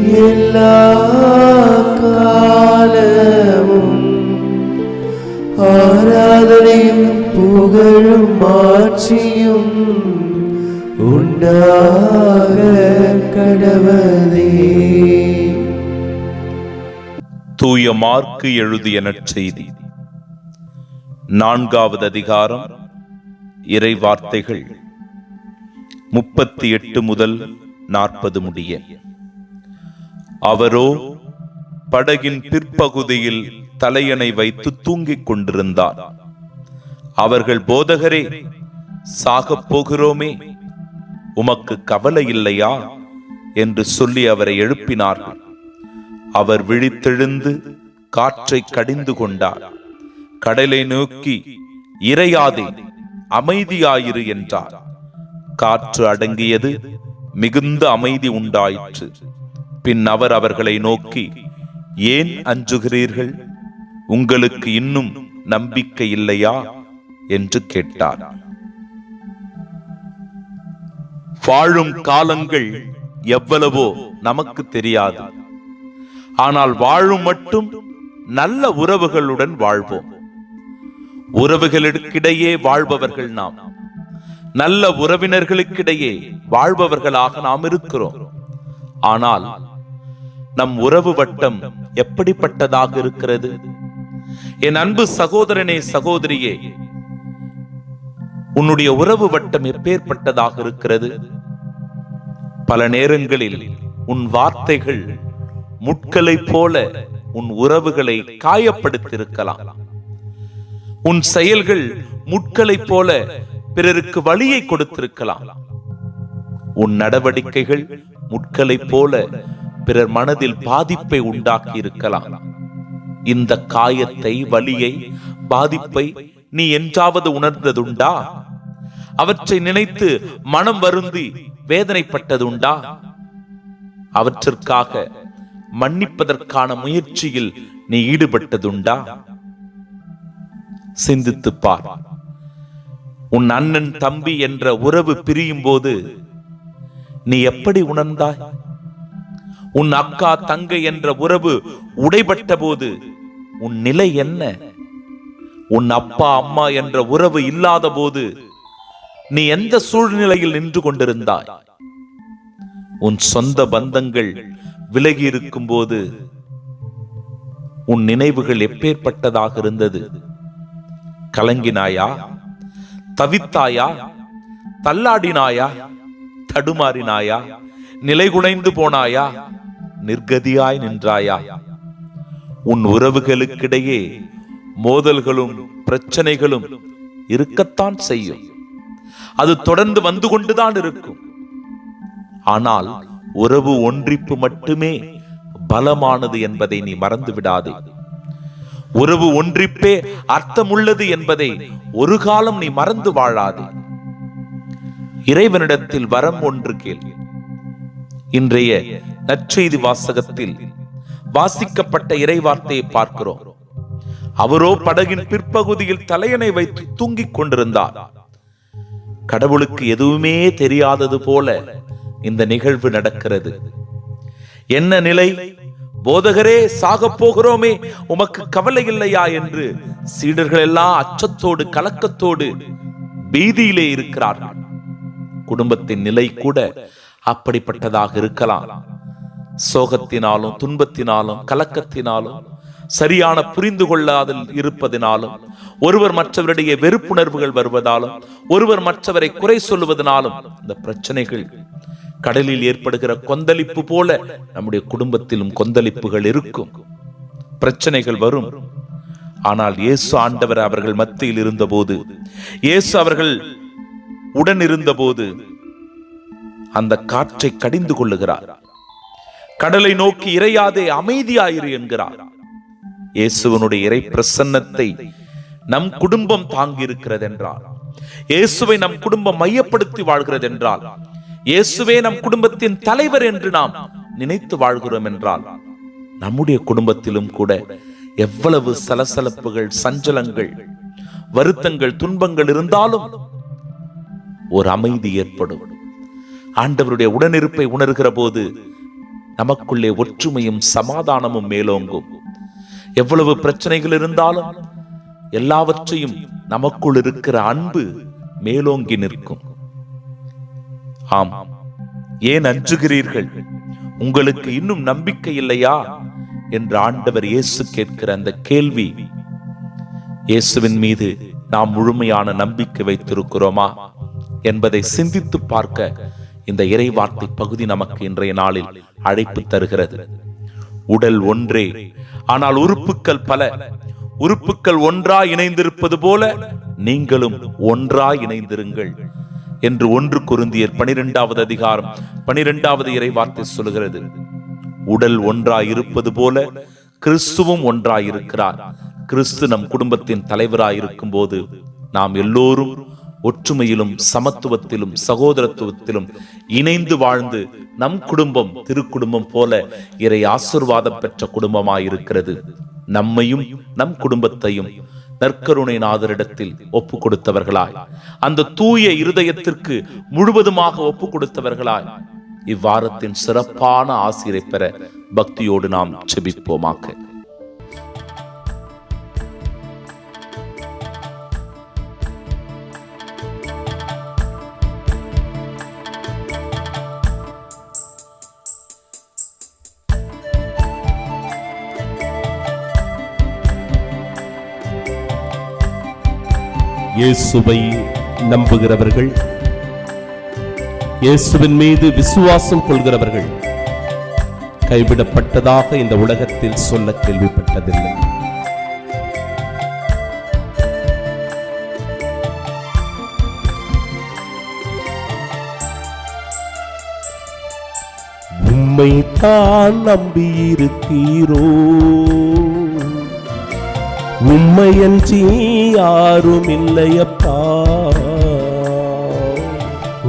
எல்லா காலமும் ஆராதனையும் புகழும் மாட்சியும் உண்டாக கடவதே தூய மார்க்கு எழுதிய நற்செய்தி. நான்காவது அதிகாரம் இறை வார்த்தைகள் முப்பத்தி எட்டு முதல் நாற்பது முடிய. அவரோ படகின் பிற்பகுதியில் தலையணை வைத்து தூங்கிக் கொண்டிருந்தார். அவர்கள் போதகரே சாகப் போகிறோமே உமக்கு கவலை இல்லையா? என்று சொல்லி அவரை எழுப்பினார்கள். அவர் விழித்தெழுந்து காற்றை கடிந்து கொண்டார். கடலை நோக்கி இறையாதே அமைதியாயிரு என்றார். காற்று அடங்கியது மிகுந்த அமைதி உண்டாயிற்று. பின் அவர் அவர்களை நோக்கி ஏன் அஞ்சுகிறீர்கள்? உங்களுக்கு இன்னும் நம்பிக்கை இல்லையா? என்று கேட்டார். வாழும் காலங்கள் எவ்வளவோ நமக்கு தெரியாது. ஆனால் வாழும் மட்டும் நல்ல உறவுகளுடன் வாழ்வோம். உறவுகளுக்கிடையே வாழ்பவர்கள் நாம். நல்ல உறவினர்களுக்கிடையே வாழ்பவர்களாக நாம் இருக்கிறோம். ஆனால் நம் உறவு வட்டம் எப்படிப்பட்டதாக இருக்கிறது? என் அன்பு சகோதரனே சகோதரியே உன்னுடைய உறவு வட்டம் எப்பேற்பட்டதாக இருக்கிறது? பல நேரங்களில் உன் வார்த்தைகள் முட்களை போல உன் உறவுகளை காயப்படுத்தியிருக்கலாம். உன் செயல்கள் முட்களை போல பிறருக்கு வழியை கொடுத்திருக்கலாம். உன் நடவடிக்கைகள் முட்களைப் போல பிறர் மனதில் பாதிப்பை உண்டாக்கி இருக்கலாம் இந்த காயத்தை வலியை பாதிப்பை நீ என்றாவது உணர்ந்ததுண்டா? அவற்றை நினைத்து மனம் வருந்தி வேதனைப்பட்டதுண்டா? அவற்றிற்காக மன்னிப்பதற்கான முயற்சியில் நீ ஈடுபட்டதுண்டா? சிந்தித்து பார். உன் அண்ணன் தம்பி என்ற உறவு பிரியும் போது நீ எப்படி உணர்ந்தாய்? உன் அக்கா தங்கை என்ற உறவு உடைபட்ட போது உன் நிலை என்ன? உன் அப்பா அம்மா என்ற உறவு இல்லாத போது நீ எந்த சூழ்நிலையில் நின்று கொண்டிருந்தாய்? உன் சொந்த பந்தங்கள் விலகி இருக்கும் போது உன் நினைவுகள் எப்பேற்பட்டதாக இருந்தது? கலங்கினாயா? தவித்தாயா? தள்ளாடினாயா? தடுமாறினாயா? நிலைகுலைந்து போனாயா? நிர்கதியாய் நின்றாயா? உன் உறவுகளுக்கிடையே மோதல்களும் பிரச்சனைகளும் இருக்கத்தான் செய்யும். அது தொடர்ந்து வந்து கொண்டுதான் இருக்கும். ஆனால் உறவு ஒன்றிப்பு மட்டுமே பலமானது என்பதை நீ மறந்து விடாதே. உறவு ஒன்றிப்பே அர்த்தமுள்ளது என்பதை ஒரு காலம் நீ மறந்து வாழாதே. இறைவனிடத்தில் வரம் ஒன்று கேள்வி இன்றைய நற்செய்தி வாசகத்தில் வாசிக்கப்பட்ட இறைவார்த்தையை பார்க்கிறோம். அவரோ படகின் பிற்பகுதியில் தலையணை வைத்து தூங்கிக் கொண்டிருந்தார். கடவுளுக்கு எதுவுமே தெரியாதது போல இந்த நிகழ்வு நடக்கிறது. என்ன நிலை? போதகரே சாகப் போகிறோமே உமக்கு கவலை இல்லையா என்று சீடர்கள் எல்லாம் அச்சத்தோடு கலக்கத்தோடு பீதியிலே இருக்கிறார்கள். குடும்பத்தின் நிலை கூட அப்படிப்பட்டதாக இருக்கலாம். சோகத்தினாலும் துன்பத்தினாலும் கலக்கத்தினாலும் சரியான புரிந்து கொள்ளாதல் இருப்பதினாலும் ஒருவர் மற்றவரிடையே வெறுப்புணர்வுகள் வருவதாலும் ஒருவர் மற்றவரை குறை சொல்லுவதனாலும் இந்த பிரச்சனைகள் கடலில் ஏற்படுகிற கொந்தளிப்பு போல நம்முடைய குடும்பத்திலும் கொந்தளிப்புகள் இருக்கும். பிரச்சனைகள் வரும். ஆனால் இயேசு ஆண்டவர் அவர்கள் மத்தியில் இருந்தபோது இயேசு அவர்கள் உடன் இருந்தபோது அந்த காற்றை கடிந்து கொள்ளுகிறார். கடலை நோக்கி இறையாதே அமைதியாயிரு என்கிறார். இயேசுவனுடைய இறை பிரசன்னத்தை நம் குடும்பம் தாங்கியிருக்கிறது என்றால் இயேசுவை நம் குடும்பம் மையப்படுத்தி வாழ்கிறது என்றால் இயேசுவே நம் குடும்பத்தின் தலைவர் என்று நாம் நினைத்து வாழ்கிறோம் என்றால் நம்முடைய குடும்பத்திலும் கூட எவ்வளவு சலசலப்புகள் சஞ்சலங்கள் வருத்தங்கள் துன்பங்கள் இருந்தாலும் ஒரு அமைதி ஏற்படும். ஆண்டவருடைய உடனிருப்பை உணர்கிற போது நமக்குள்ளே ஒற்றுமையும் சமாதானமும் மேலோங்கும். எவ்வளவு பிரச்சனைகள் இருந்தாலும் எல்லாவற்றையும் நமக்குள் இருக்கிற அன்பு மேலோங்கி நிற்கும். ஆம் ஏன் அஞ்சுகிறீர்கள்? உங்களுக்கு இன்னும் நம்பிக்கை இல்லையா? என்று ஆண்டவர் இயேசு கேட்கிற அந்த கேள்வி இயேசுவின் மீது நாம் முழுமையான நம்பிக்கை வைத்திருக்கிறோமா? என்பதை சிந்தித்து பார்க்க இந்த இறைவார்த்தை பகுதி நமக்கு இன்றைய நாளில் அழைப்பு தருகிறது. உடல் ஒன்றே. ஆனால் உறுப்புக்கள் பல. உறுப்புக்கள் ஒன்றா இணைந்திருப்பது போல நீங்களும் ஒன்றாய் இணைந்திருங்கள் என்று ஒன்று குருந்தியர் பனிரெண்டாவது அதிகாரம் பனிரெண்டாவது இறைவார்த்தை சொல்கிறது. உடல் ஒன்றாய் இருப்பது போல கிறிஸ்துவும் ஒன்றாய் இருக்கிறார். கிறிஸ்து நம் குடும்பத்தின் தலைவராய் இருக்கும் போது நாம் எல்லோரும் ஒற்றுமையிலும் சமத்துவத்திலும் சகோதரத்துவத்திலும் இணைந்து வாழ்ந்து நம் குடும்பம் திருக்குடும்பம் போல இறை ஆசிர்வாதம் பெற்ற குடும்பமாயிருக்கிறது. நம்மையும் நம் குடும்பத்தையும் நற்கருணை நாதரிடத்தில் ஒப்பு கொடுத்தவர்களாய் அந்த தூய இருதயத்திற்கு முழுவதுமாக ஒப்பு கொடுத்தவர்களாய் இவ்வாரத்தின் சிறப்பான ஆசிரியரை பெற பக்தியோடு நாம் செபிப்போமாக்க இயேசுவை நம்புகிறவர்கள் இயேசுவின் மீது விசுவாசம் கொள்கிறவர்கள் கைவிடப்பட்டதாக இந்த உலகத்தில் சொல்ல கேள்விப்பட்டதில்லை. உம்மை தான் நம்பியிருக்கிறோ உம்மையன்றி யாரும் இல்லையப்பா.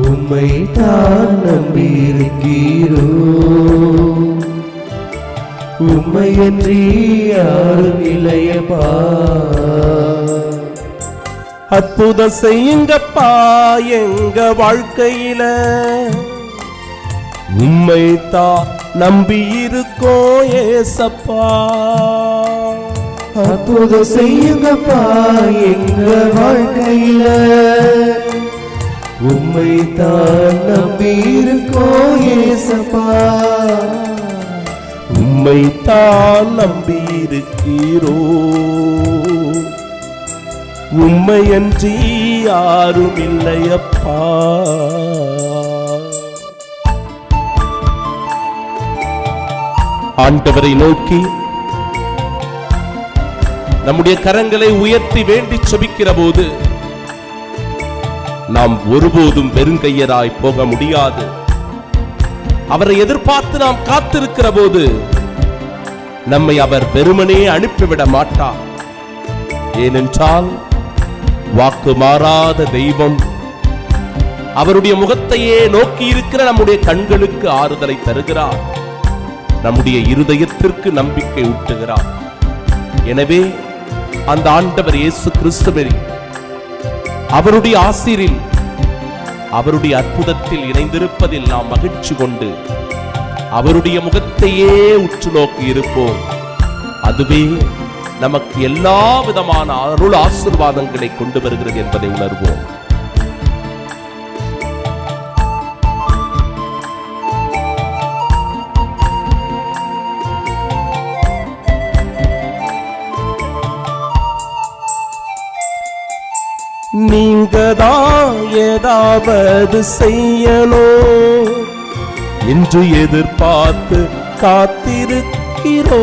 உம்மை தான் நம்பியிருக்கிறோ. உம்மையன்றி யாரும் இல்லையப்பா. அற்புதம் செய்யுங்கப்பா எங்க வாழ்க்கையில. உம்மை தான் நம்பி இருக்கோம் ஏசப்பா. அற்புத செய்யுங்கப்பா எங்க வாழ்க்கையில. உண்மை தான் நம்பி இருக்கோம் ஏசப்பா. உண்மை தான் நம்பி இருக்கிறோ உம்மையன்றி யாரும் இல்லையப்பா. ஆண்டவரை நோக்கி நம்முடைய கரங்களை உயர்த்தி வேண்டி செபிக்கிற போது நாம் ஒருபோதும் வெறுங்கையராய் போக முடியாது. அவரை எதிர்பார்த்து நாம் காத்திருக்கிற போது நம்மை அவர் வெறுமனே அனுப்பிவிட மாட்டார் ஏனென்றால் வாக்கு மாறாத தெய்வம் அவருடைய முகத்தையே நோக்கி இருக்கிற நம்முடைய கண்களுக்கு ஆறுதலை தருகிறார். நம்முடைய இருதயத்திற்கு நம்பிக்கை ஊட்டுகிறார். எனவே அந்த ஆண்டவர் இயேசு கிறிஸ்துவில் அவருடைய ஆசிரில் அவருடைய அற்புதத்தில் இணைந்திருப்பதில் நாம் மகிழ்ச்சி கொண்டு அவருடைய முகத்தையே உற்று நோக்கி இருப்போம். அதுவே நமக்கு எல்லா விதமான அருள் ஆசிர்வாதங்களை கொண்டு வருகிறது என்பதை உணர்வோம். நீங்க தான் ஏதாவது செய்யணும் என்று எதிர்பார்த்து காத்திருக்கிறோ?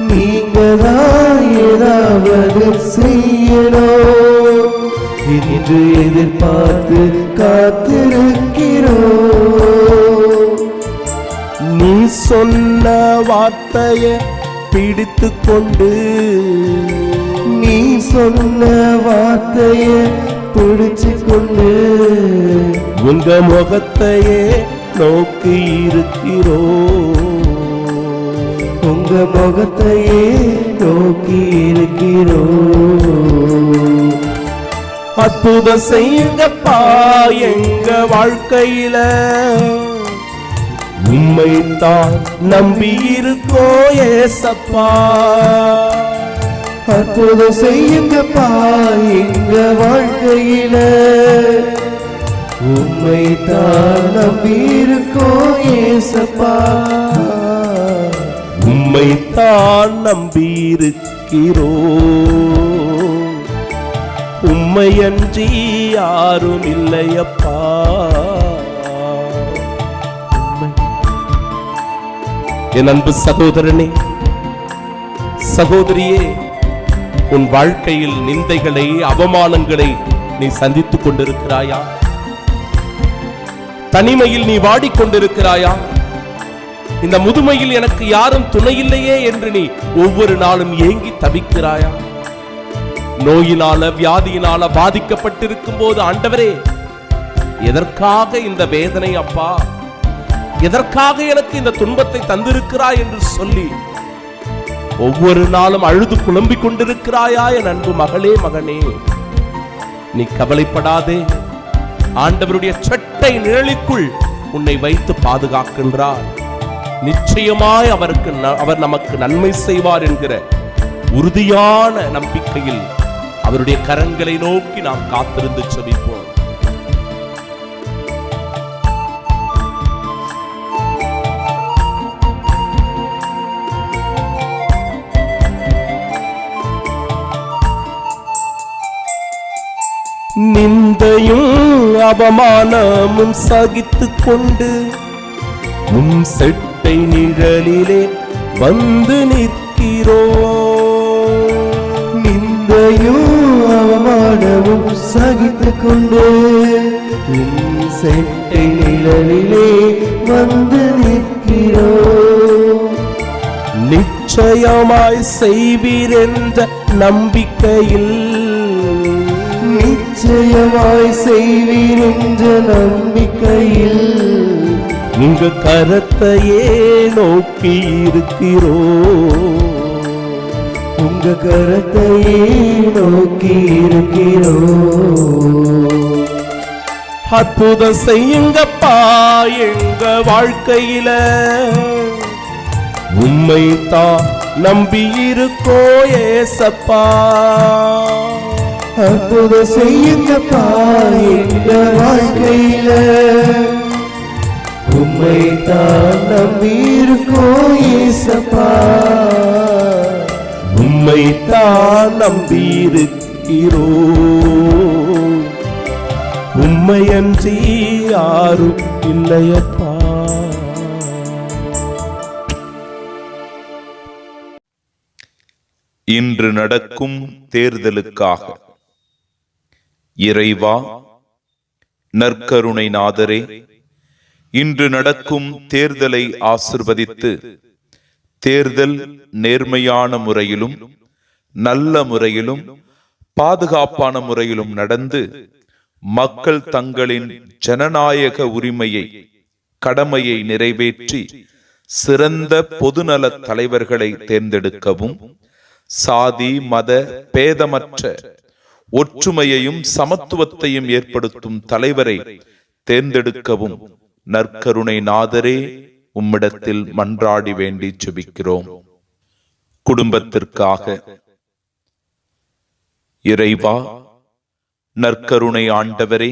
நீங்க தான் ஏதாவது செய்யணும் என்று எதிர்பார்த்து காத்திருக்கிறோ? நீ சொன்ன வார்த்தைய பிடித்து கொண்டு சொன்ன வார்த்தைய பிடிச்சு கொண்டு உங்க முகத்தையே நோக்கி இருக்கிறோம் உங்க முகத்தையே நோக்கி இருக்கிறோம் அற்புதம் செய்யுங்கப்பா எங்க வாழ்க்கையில. உண்மை தான் நம்பி இருக்கோ ஏசப்பா. அற்புதம் செய்யுங்கப்பா எங்க வாழ்க்கையில. உண்மை தான் நம்பி ஏசப்பா. உம்மை தான் நம்பி உண்மையன்றி உம்மையன்றி யாரும் இல்லையப்பா. என் அன்பு சகோதரனே சகோதரியே உன் வாழ்க்கையில் நிந்தைகளை அவமானங்களை நீ சந்தித்துக் கொண்டிருக்கிறாயா? தனிமையில் நீ வாடிக்கொண்டிருக்கிறாயா? இந்த முதுமையில் எனக்கு யாரும் துணையில்லையே என்று நீ ஒவ்வொரு நாளும் ஏங்கி தவிக்கிறாயா? நோயினால வியாதியினால பாதிக்கப்பட்டிருக்கும் போது ஆண்டவரே எதற்காக இந்த வேதனை அப்பா? எதற்காக எனக்கு இந்த துன்பத்தை தந்திருக்கிறாய் என்று சொல்லி ஒவ்வொரு நாளும் அழுது புலம்பிக் கொண்டிருக்கிறாயா என் அன்பு மகளே மகனே? நீ கவலைப்படாதே. ஆண்டவருடைய சட்டை நிழலுக்குள் உன்னை வைத்து பாதுகாக்கின்றார். நிச்சயமாய் அவருக்கு ந- அவர் நமக்கு நன்மை செய்வார் என்கிற உறுதியான நம்பிக்கையில் அவருடைய கரங்களை நோக்கி நாம் காத்திருந்து செபிப்போம். அவமானமும் சகித்துக் கொண்டு உம் செட்டை நிழலிலே வந்து நிற்கிறோம் நிந்தையும் அவமானமும் சகித்து கொண்டு உன் செட்டை நிழலிலே வந்து நிற்கிறோம் நிச்சயமாய் செய்வீர் என்ற நம்பிக்கையில் நிச்சயமாய் செய்வீர் என்ற நம்பிக்கையில் உங்க கரத்தையே நோக்கி இருக்கிறோ. உங்க கரத்தையே நோக்கி இருக்கிறோ. அற்புதம் செய்யுங்கப்பா எங்க வாழ்க்கையில. உண்மை தான் நம்பி இருக்கோ ஏசப்பா. அற்புத செய்யுங்கப்பா இந்த வாழ்க்கையில. உண்மை தான் நம்பி இருக்கோம் ஏசப்பா. உண்மை தான் நம்பி இருக்கிறோ உண்மையன்றி யாரும் இல்லையப்பா. இன்று நடக்கும் தேர்தலுக்காக இறைவா நற்கருணை நாதரே இன்று நடக்கும் தேர்தலை ஆசிர்வதித்து தேர்தல் நேர்மையான முறையிலும் நல்ல முறையிலும் பாதுகாப்பான முறையிலும் நடந்து மக்கள் தங்களின் ஜனநாயக உரிமையை கடமையை நிறைவேற்றி சிறந்த பொதுநல தலைவர்களை தேர்ந்தெடுக்கவும் சாதி மத பேதமற்ற ஒற்றுமையையும் சமத்துவத்தையும் ஏற்படுத்தும் தலைவரை தேர்ந்தெடுக்கவும். நற்கருணை நாதரே உம்மிடத்தில் மன்றாடி வேண்டி ஜெபிக்கிறோம். குடும்பத்திற்காக. இறைவா நற்கருணை ஆண்டவரே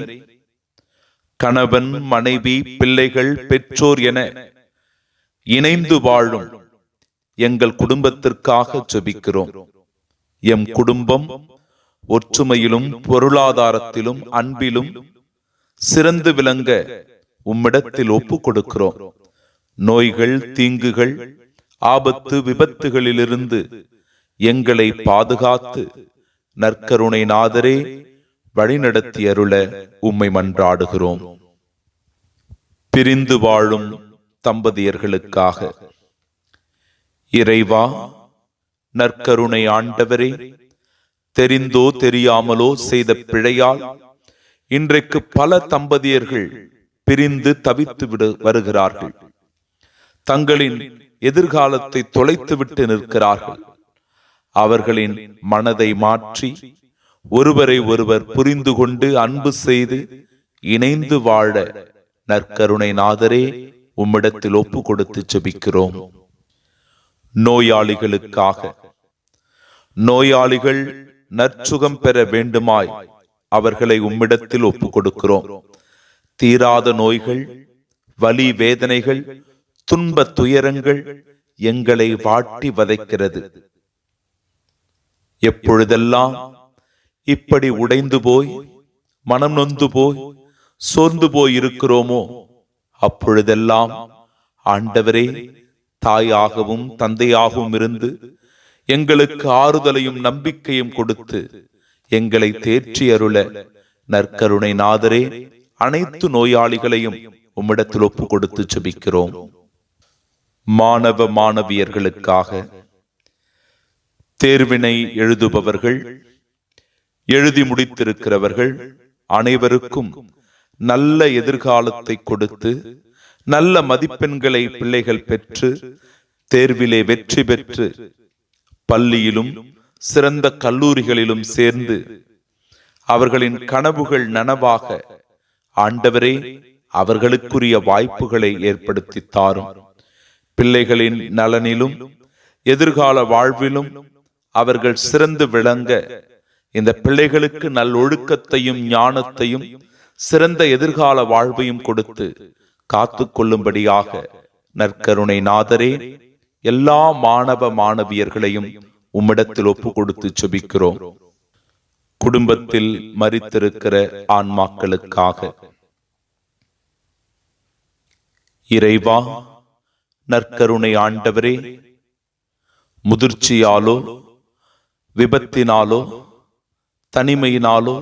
கணவன் மனைவி பிள்ளைகள் பெற்றோர் என இணைந்து வாழும் எங்கள் குடும்பத்திற்காக ஜெபிக்கிறோம். எம் குடும்பம் ஒற்றுமையிலும் பொருளாதாரத்திலும் அன்பிலும் சிறந்து விளங்க உம்மிடத்தில் ஒப்பு கொடுக்கிறோம் நோய்கள் தீங்குகள் ஆபத்து விபத்துகளிலிருந்து எங்களை பாதுகாத்து நற்கருணை நாதரே வழிநடத்தி அருள உம்மை மன்றாடுகிறோம். பிரிந்து வாழும் தம்பதியர்களுக்காக. இறைவா நற்கருணை ஆண்டவரே தெரிந்தோ தெரியாமலோ செய்த பிழையால் இன்றைக்கு பல தம்பதியர்கள் பிரிந்து தவித்து விடு வருகிறார்கள். தங்களின் எதிர்காலத்தை தொலைத்துவிட்டு நிற்கிறார்கள். அவர்களின் மனதை மாற்றி ஒருவரை ஒருவர் புரிந்து கொண்டு அன்பு செய்து இணைந்து வாழ நற்கருணை நாதரே உம்மிடத்தில் ஒப்பு கொடுத்து செபிக்கிறோம். நோயாளிகளுக்காக நோயாளிகள் நற்சுகம் பெற வேண்டுமாய் அவர்களை உம்மிடத்தில் ஒப்பு கொடுக்கிறோம் தீராத நோய்கள் வலி வேதனைகள் துன்ப துயரங்கள் எங்களை வாட்டி வதைக்கிறது. எப்பொழுதெல்லாம் இப்படி உடைந்து போய் மனம் நொந்து போய் சோர்ந்து போய் இருக்கிறோமோ அப்பொழுதெல்லாம் ஆண்டவரே தாயாகவும் தந்தையாகவும் இருந்து எங்களுக்கு ஆறுதலையும் நம்பிக்கையும் கொடுத்து எங்களை தேற்றி அருள நற்கருணை நாதரே அனைத்து நோயாளிகளையும் உம்மிடத்தில் ஒப்பு கொடுத்து செபிக்கிறோம் மாணவ மாணவியர்களுக்காக தேர்வினை எழுதுபவர்கள் எழுதி முடித்திருக்கிறவர்கள் அனைவருக்கும் நல்ல எதிர்காலத்தை கொடுத்து நல்ல மதிப்பெண்களை பிள்ளைகள் பெற்று தேர்விலே வெற்றி பெற்று பள்ளியிலும் சிறந்த கல்லூரிகளிலும் சேர்ந்து அவர்களின் கனவுகள் நனவாக ஆண்டவரே அவர்களுக்குரிய வாய்ப்புகளை ஏற்படுத்தி தாரும். பிள்ளைகளின் நலனிலும் எதிர்கால வாழ்விலும் அவர்கள் சிறந்து விளங்க இந்த பிள்ளைகளுக்கு நல்லொழுக்கத்தையும் ஞானத்தையும் சிறந்த எதிர்கால வாழ்வையும் கொடுத்து காத்து கொள்ளும்படியாக நற்கருணை நாதரே எல்லா மாணவ மாணவியர்களையும் உம்மிடத்தில் ஒப்பு கொடுத்து செபிக்கிறோம் குடும்பத்தில் மறித்திருக்கிற ஆன்மாக்களுக்காக. இறைவா நற்கருணை ஆண்டவரே முதிர்ச்சியாலோ விபத்தினாலோ தனிமையினாலோ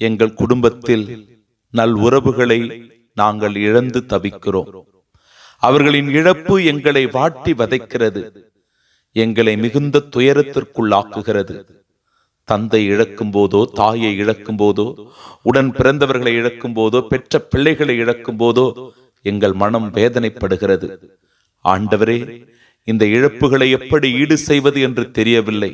எங்கள் குடும்பத்தில் நல் உறவுகளை நாங்கள் இழந்து தவிக்கிறோம். அவர்களின் இழப்பு எங்களை வாட்டி வதைக்கிறது. எங்களை மிகுந்த துயரத்திற்குள்ளாக்குகிறது. தந்தை இழக்கும் போதோ தாயை இழக்கும் போதோ உடன் பிறந்தவர்களை இழக்கும் போதோ பெற்ற பிள்ளைகளை இழக்கும் போதோ எங்கள் மனம் வேதனைப்படுகிறது. ஆண்டவரே இந்த இழப்புகளை எப்படி ஈடு செய்வது என்று தெரியவில்லை.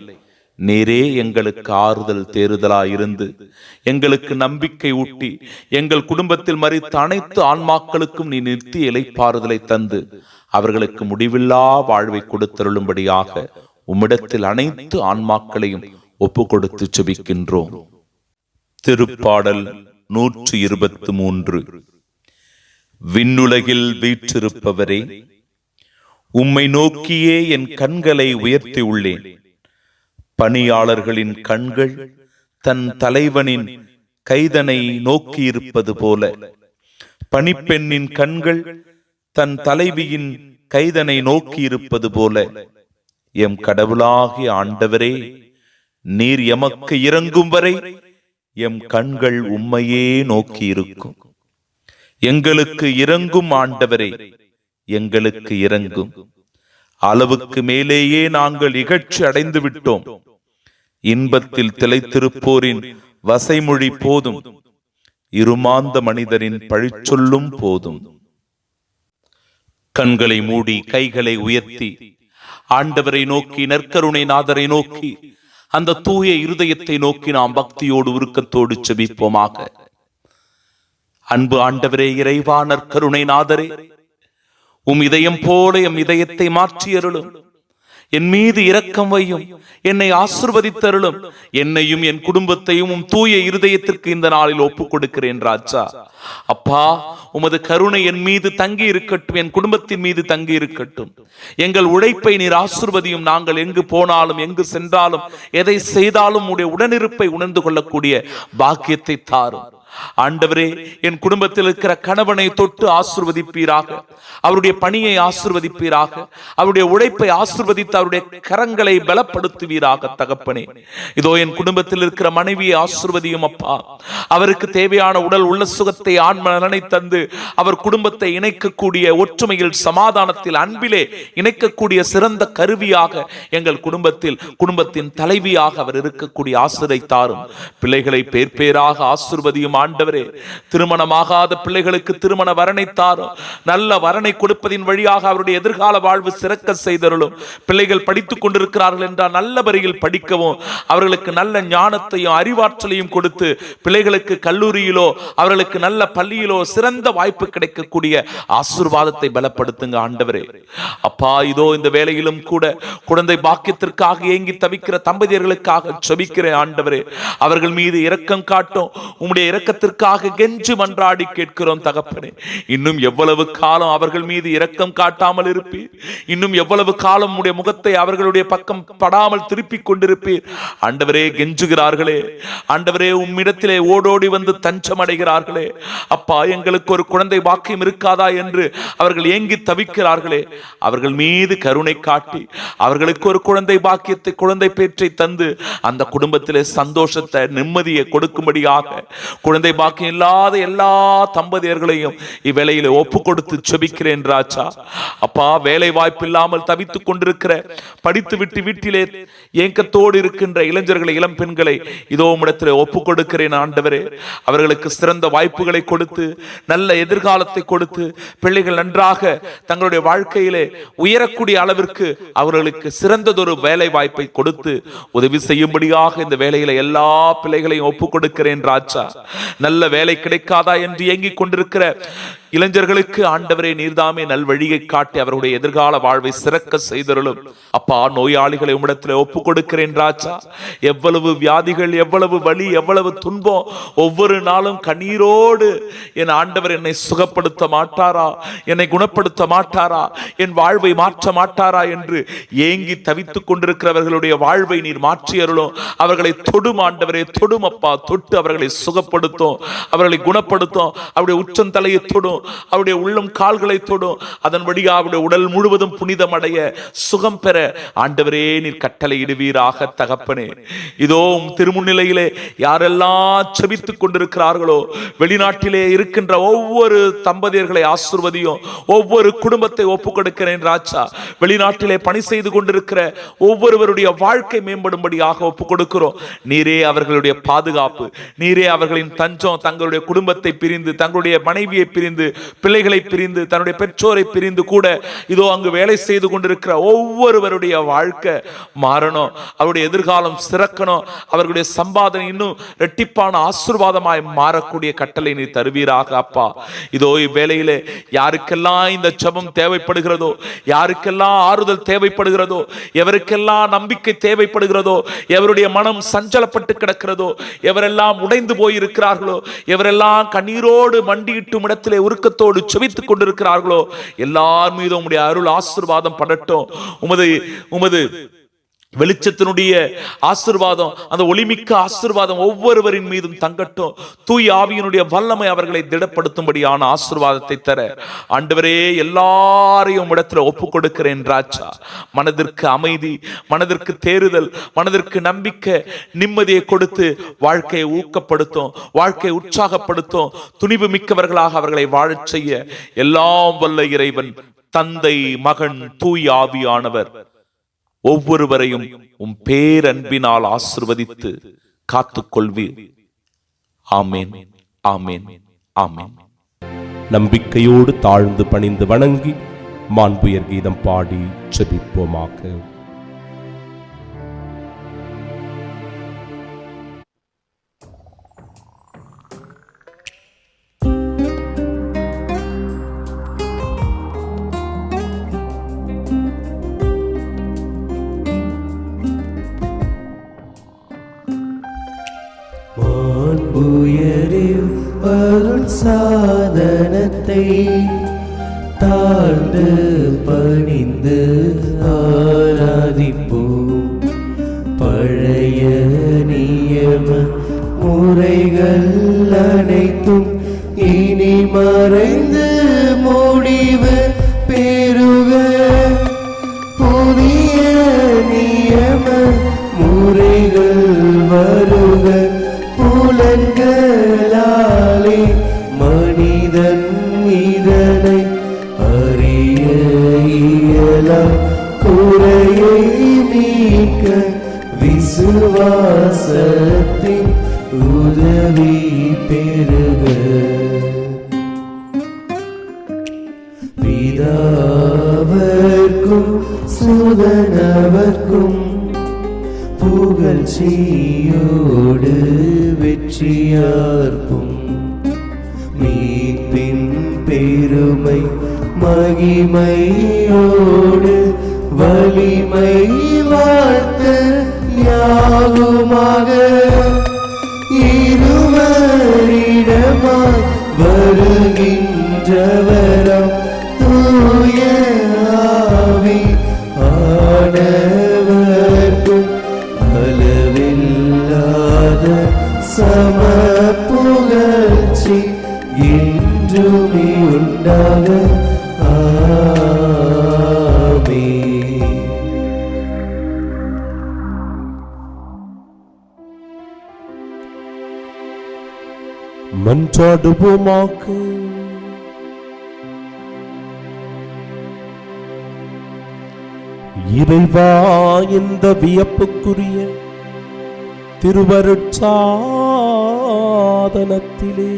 நீரே எங்களுக்கு ஆறுதல் தேறுதலாயிருந்து எங்களுக்கு நம்பிக்கை ஊட்டி எங்கள் குடும்பத்தில் மறித்த அனைத்து ஆன்மாக்களுக்கும் நீ நிறுத்தி இலைப்பாறுதலை தந்து அவர்களுக்கு முடிவில்லா வாழ்வை கொடுத்தருளும்படியாக உம்மிடத்தில் அனைத்து ஆன்மாக்களையும் ஒப்பு கொடுத்து செபிக்கின்றோம். திருப்பாடல் நூற்று இருபத்து மூன்று. விண்ணுலகில் வீற்றிருப்பவரே உம்மை நோக்கியே என் கண்களை உயர்த்தி உள்ளேன். பணியாளர்களின் கண்கள் தன் தலைவனின் கைதனை நோக்கியிருப்பது போல. பணிப்பெண்ணின் கண்கள் தன் தலைவியின் கைதனை நோக்கியிருப்பது போல. எம் கடவுளாகிய ஆண்டவரே நீர் எமக்கு இறங்கும் வரை எம் கண்கள் உம்மையே நோக்கியிருக்கும். எங்களுக்கு இறங்கும் ஆண்டவரே எங்களுக்கு இறங்கும். அளவுக்கு மேலேயே நாங்கள் இகழ்ச்சி அடைந்து விட்டோம். இன்பத்தில் திளைத்திருப்போரின் வசைமொழி போதும். இருமாந்த மனிதரின் பழிச்சொல்லும் போதும். கண்களை மூடி கைகளை உயர்த்தி ஆண்டவரை நோக்கி நற்கருணை நாதரை நோக்கி அந்த தூய இருதயத்தை நோக்கி நாம் பக்தியோடு உருக்கத்தோடு செபிப்போமாக. அன்பு ஆண்டவரே இறைவா நற்கருணை நாதரே உம் இதயம் போல எம் இதயத்தை மாற்றி அருளும் என் மீது இரக்கம் வையும் என்னை ஆசிர்வதித்தருளும். என்னையும் என் குடும்பத்தையும் உம் தூய இருதயத்திற்கு இந்த நாளில் ஒப்புக் கொடுக்கிறேன் ராஜா. அப்பா உமது கருணை என் மீது தங்கி இருக்கட்டும் என் குடும்பத்தின் மீது தங்கி இருக்கட்டும் எங்கள் உழைப்பை நீர் ஆசிர்வதியும். நாங்கள் எங்கு போனாலும் எங்கு சென்றாலும் எதை செய்தாலும் உடைய உடனிருப்பை உணர்ந்து கொள்ளக்கூடிய பாக்கியத்தை தாரும். ஆண்டவரே என் குடும்பத்தில் இருக்கிற கணவனை தொட்டு ஆசிர்வதிப்பீராக. அவருடைய பணியை ஆசிர்வதிப்பீராக. அவருடைய உழைப்பை ஆசிர்வதித்து அவருடைய கரங்களை பலப்படுத்துவீராக தகப்பனே. இதோ என் குடும்பத்தில் இருக்கிற மனைவியை ஆசிர்வதியும் அப்பா. அவருக்கு தேவையான உடல் உள்ள சுகத்தை ஆன்ம நலனை தந்து அவர் குடும்பத்தை இணைக்கக்கூடிய ஒற்றுமையில் சமாதானத்தில் அன்பிலே இணைக்கக்கூடிய சிறந்த கருவியாக எங்கள் குடும்பத்தில் குடும்பத்தின் தலைவியாக அவர் இருக்கக்கூடிய ஆசிரை தாரும். பிள்ளைகளை பேர் பேராக ஆசிர்வதியும் ஆண்டவரே திருமணமாகாத பிள்ளைகளுக்கு திருமண வரனை தாரும் நல்ல வரனை கொடுப்பதின் வழியாக அவருடைய எதிர்கால வாழ்வு சிறக்க செய்தருளும். பிள்ளைகள் படித்துக் கொண்டிருக்கிறார்கள் என்றால் நல்ல வரியில் படிக்கவும் அவர்களுக்கு நல்ல ஞானத்தையும் அறிவாற்றலையும் கொடுத்து பிள்ளைகளுக்கு கல்லூரியிலோ அவர்களுக்கு நல்ல பள்ளியிலோ சிறந்த வாய்ப்பு கிடைக்கக்கூடிய ஆசிர்வாதத்தை பலப்படுத்துங்க ஆண்டவரே. அப்பா இதோ இந்த வேலையிலும் கூட குழந்தை பாக்கியத்திற்காக ஏங்கி தவிக்கிற தம்பதியர்களுக்காக செபிக்கிறேன் ஆண்டவரே. அவர்கள் மீது இரக்கம் காட்டும் உம்முடைய இரக்கத்திற்காக கெஞ்சு மன்றாடி கேட்கிறோம் தகப்பனே. இன்னும் எவ்வளவு காலம் அவர்கள் மீது இரக்கம் காட்டாமல் இருப்பீர்? இன்னும் எவ்வளவு காலம் உடைய முகத்தை அவர்களுடைய பக்கம் படாமல் திருப்பிக் கொண்டிருப்பீர்? ஆண்டவரே கெஞ்சுகிறார்களே. ஆண்டவரே உம்மிடத்திலே ஓடோடி வந்து தஞ்சம் அடைகிறார்களே. அப்பா எங்களுக்கு ஒரு குழந்தை வாக்கியம் இருக்காதா என்று அவர்கள் ஏங்கி தவிக்கிறார்களே. அவர்கள் மீது கருணை காட்டி அவர்களுக்கு ஒரு குழந்தை பாக்கியத்தை குழந்தை பேற்றை தந்து அந்த குடும்பத்திலே சந்தோஷத்தை நிம்மதியை கொடுக்கும்படியாக குழந்தை பாக்கியம் இல்லாத எல்லா தம்பதியர்களையும் இவ்வேளையில ஒப்பு கொடுத்து செபிக்கிறேன் ராஜா. அப்பா வேலை வாய்ப்பு இல்லாமல் தவித்துக் கொண்டிருக்கிற படித்து விட்டு வீட்டிலே ஏக்கத்தோடு இருக்கின்ற இளைஞர்களை இளம் பெண்களை இதோ இடத்துல ஒப்பு கொடுக்கிறேன் ஆண்டவரே. அவர்களுக்கு சிறந்த வாய்ப்புகளை கொடுத்து நல்ல எதிர்காலத்தை கொடுத்து பிள்ளைகள் நன்றாக தங்களுடைய வாழ்க்கையிலே உயரக்கூடிய அளவிற்கு அவர்களுக்கு சிறந்ததொரு வேலை வாய்ப்பை கொடுத்து உதவி செய்யும்படியாக இந்த வேலையில எல்லா பிள்ளைகளையும் ஒப்பு கொடுக்கிறேன் ராஜா. நல்ல வேலை கிடைக்காதா என்று ஏங்கிக் கொண்டிருக்கிற இளைஞர்களுக்கு ஆண்டவரே நீர்தாமே நல் வழியை காட்டி அவருடைய எதிர்கால வாழ்வை சிறக்க செய்தருளும். அப்பா நோயாளிகளை உம்மிடத்தில் ஒப்பு கொடுக்கிறேன் ராஜா. எவ்வளவு வியாதிகள் எவ்வளவு வலி எவ்வளவு துன்பம் ஒவ்வொரு நாளும் கண்ணீரோடு என் ஆண்டவர் என்னை சுகப்படுத்த மாட்டாரா? என்னை குணப்படுத்த மாட்டாரா? என் வாழ்வை மாற்ற மாட்டாரா என்று ஏங்கி தவித்துக் கொண்டிருக்கிறவர்களுடைய வாழ்வை நீர் மாற்றி அருளும். அவர்களை தொடும் ஆண்டவரே தொடும் அப்பா. தொட்டு அவர்களை சுகப்படுத்தும். அவர்களை குணப்படுத்தும். அவருடைய உச்சந்தலையை தொடும். அவருடைய உள்ளம் கால்களை தொடும். அதன்படியா அவருடைய உடல் முழுவதும் புனிதம் அடைய சுகம் பெற ஆண்டவரே நீர் கட்டளையிடுவீராக தகப்பனே. இதோ திருமுன்னிலையிலே யாரெல்லாம் செபித்துக் கொண்டிருக்கிறார்களோ வெளிநாட்டிலே இருக்கின்ற ஒவ்வொரு தம்பதியர்களை ஆசிர்வதியும் ஒவ்வொரு குடும்பத்தை ஒப்புக் கொடுக்கிறேன் ராஜா. வெளிநாட்டிலே பணி செய்து கொண்டிருக்கிற ஒவ்வொருவருடைய வாழ்க்கை மேம்படும்படியாக ஒப்புக் கொடுக்கிறோம் நீரே அவர்களுடைய பாதுகாப்பு நீரே அவர்களின் தஞ்சம் தங்களுடைய குடும்பத்தை பிரிந்து தங்களுடைய மனைவியை பிரிந்து பிள்ளைகளை பிரிந்து தன்னுடைய பெற்றோரை பிரிந்து கூட இதோ அங்கு வேலை செய்து கொண்டிருக்கிற ஒவ்வொருவருடைய வாழ்க்கை மாறணும். அவருடைய எதிர்காலம் சிறக்கணும். அவர்களுடைய சம்பாதனை இன்னும் ரெட்டிப்பான ஆசிர்வாதமாய் மாறக்கூடிய கட்டளை நீ தருவீராக அப்பா. இதோ இவ்வேளையிலே யாருக்கெல்லாம் இந்த ஜெபம் தேவைப்படுகிறதோ யாருக்கெல்லாம் ஆறுதல் தேவைப்படுகிறதோ எவருக்கெல்லாம் நம்பிக்கை தேவைப்படுகிறதோ எவருடைய மனம் சஞ்சலப்பட்டு கிடக்கிறதோ எவரெல்லாம் உடைந்து போயிருக்கிறார்களோ எவரெல்லாம் கண்ணீரோடு மண்டியிட்டும் இடத்திலே உருக்கத்தோடு செவித்துக் கொண்டிருக்கிறார்களோ? எல்லார் மீதும் உங்களுடைய அருள் ஆசீர்வாதம் படட்டும். உமது உமது வெளிச்சத்தினுடைய ஆசிர்வாதம் அந்த ஒளிமிக்க ஆசிர்வாதம் ஒவ்வொருவரின் மீதும் தங்கட்டும். தூய் ஆவியினுடைய வல்லமை அவர்களை திடப்படுத்தும்படியான ஆசிர்வாதத்தை தர ஆண்டவரே எல்லாரையும் இடத்துல ஒப்பு கொடுக்கிறேன் ராஜா. மனதிற்கு அமைதி மனதிற்கு தேறுதல் மனதிற்கு நம்பிக்கை நிம்மதியை கொடுத்து வாழ்க்கையை ஊக்கப்படுத்தும் வாழ்க்கையை உற்சாகப்படுத்தும் துணிவு மிக்கவர்களாக அவர்களை வாழச் செய்ய எல்லாம் வல்ல இறைவன் தந்தை மகன் தூய் ஆவியானவர். ஒவ்வொருவரையும் உம் பேரன்பினால் ஆசிர்வதித்து காத்துக்கொள்வீர். ஆமேன் ஆமேன் ஆமேன். நம்பிக்கையோடு தாழ்ந்து பணிந்து வணங்கி மாண்புயர் கீதம் பாடி செபிப்போமாக. சாதனத்தை தாழ்ந்து பணி இயலாம் குறையை நீக்க விசுவாசத்தின் உதவி பெறுக. பிதாவர்க்கும் சுதனவர்க்கும் புகழ்ச்சியோடு வெற்றியார்க்கும். மீட்பின் பெருமை மகிமையோடு வலிமை வாழ்த்து யாகுமாக இருவரிடமாய் வருகின்றவரம் தூய ஆவி ஆனவர்க்கும் அளவில்லாத சம புகழ்ச்சி என்றுமே உண்டாக மன்றாடுவோமாக இறைவா இந்த வியப்புக்குரிய திருவருட்சாதனத்திலே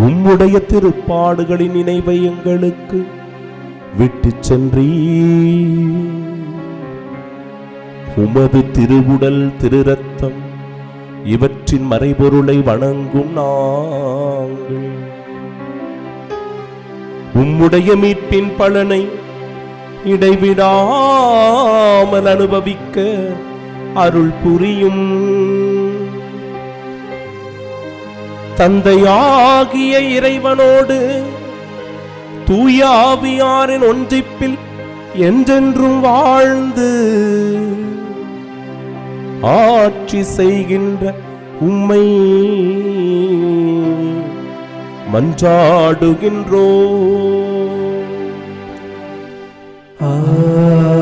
உம்முடைய திருப்பாடுகளின் நினைவை எங்களுக்கு விட்டுச் சென்றீ உமது திருவுடல் திருரத்தம் இவற்றின் மறைபொருளை வணங்கும் நாங்கள். உம்முடைய மீட்பின் பலனை இடைவிடாமல் அனுபவிக்க அருள் புரியும். தந்தையாகிய இறைவனோடு தூயாவியாரின் ஒன்றிப்பில் என்றென்றும் வாழ்ந்து ஆட்சி செய்கின்ற உம்மை. மன்றாடுகின்றோ ஆ.